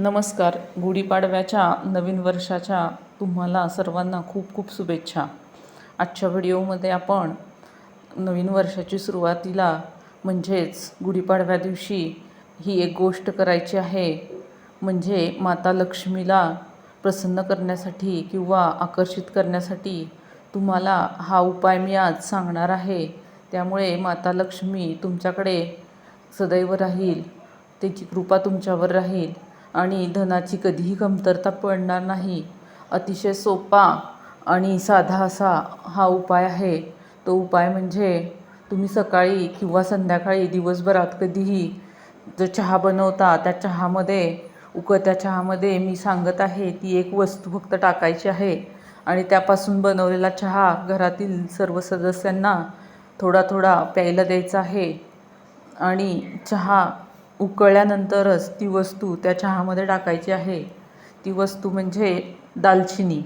नमस्कार. गुढीपाडव्याच्या नवीन वर्षाच्या तुम्हाला सर्वांना खूप खूप शुभेच्छा. आजच्या व्हिडिओमध्ये आपण नवीन वर्षाची सुरुवातीला म्हणजेच गुढीपाडव्या दिवशी ही एक गोष्ट करायची आहे. म्हणजे माता लक्ष्मीला प्रसन्न करण्यासाठी किंवा आकर्षित करण्यासाठी तुम्हाला हा उपाय मी आज सांगणार आहे. त्यामुळे माता लक्ष्मी तुमच्याकडे सदैव राहील. त्याची कृपा तुमच्यावर राहील. आणि धनाची कधीही कमतरता पडणार नाही. अतिशय सोपा आणि साधा असा हा उपाय आहे. तो उपाय म्हणजे तुम्ही सकाळी किंवा संध्याकाळी दिवसभरात कधीही जो चहा बनवता त्या चहामध्ये उकळत्या चहामध्ये मी सांगत आहे ती एक वस्तू फक्त टाकायची आहे. आणि त्यापासून बनवलेला चहा घरातील सर्व सदस्यांना थोडा थोडा प्यायला द्यायचा आहे. आणि चहा उकळल्यानंतरच ती वस्तू त्या चहामध्ये टाकायची आहे. ती वस्तू म्हणजे दालचिनी.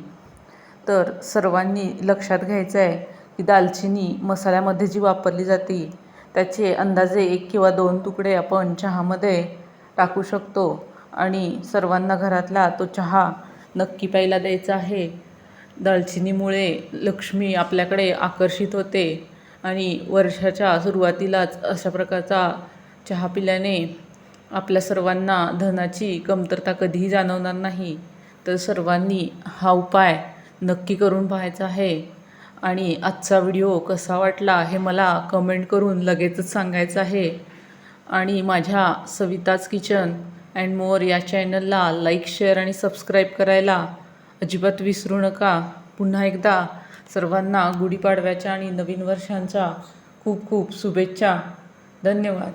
तर सर्वांनी लक्षात घ्यायचं आहे की दालचिनी मसाल्यामध्ये जी वापरली जाते त्याचे अंदाजे एक किंवा दोन तुकडे आपण चहामध्ये टाकू शकतो आणि सर्वांना घरातला तो चहा नक्की प्यायला द्यायचा आहे. दालचिनीमुळे लक्ष्मी आपल्याकडे आकर्षित होते आणि वर्षाच्या सुरुवातीलाच अशा प्रकारचा चहा पिल्याने आपल्या सर्वांना धनाची कमतरता कधीही जाणवणार नाही. तर सर्वांनी हा उपाय नक्की करून पाहायचा आहे. आणि आजचा व्हिडिओ कसा वाटला हे मला कमेंट करून लगेचच सांगायचं आहे. आणि माझ्या सविताज किचन अँड मोर या चॅनलला लाईक शेअर आणि सबस्क्राईब करायला अजिबात विसरू नका. पुन्हा एकदा सर्वांना गुढीपाडव्याच्या आणि नवीन वर्षांच्या खूप खूप शुभेच्छा. धन्यवाद.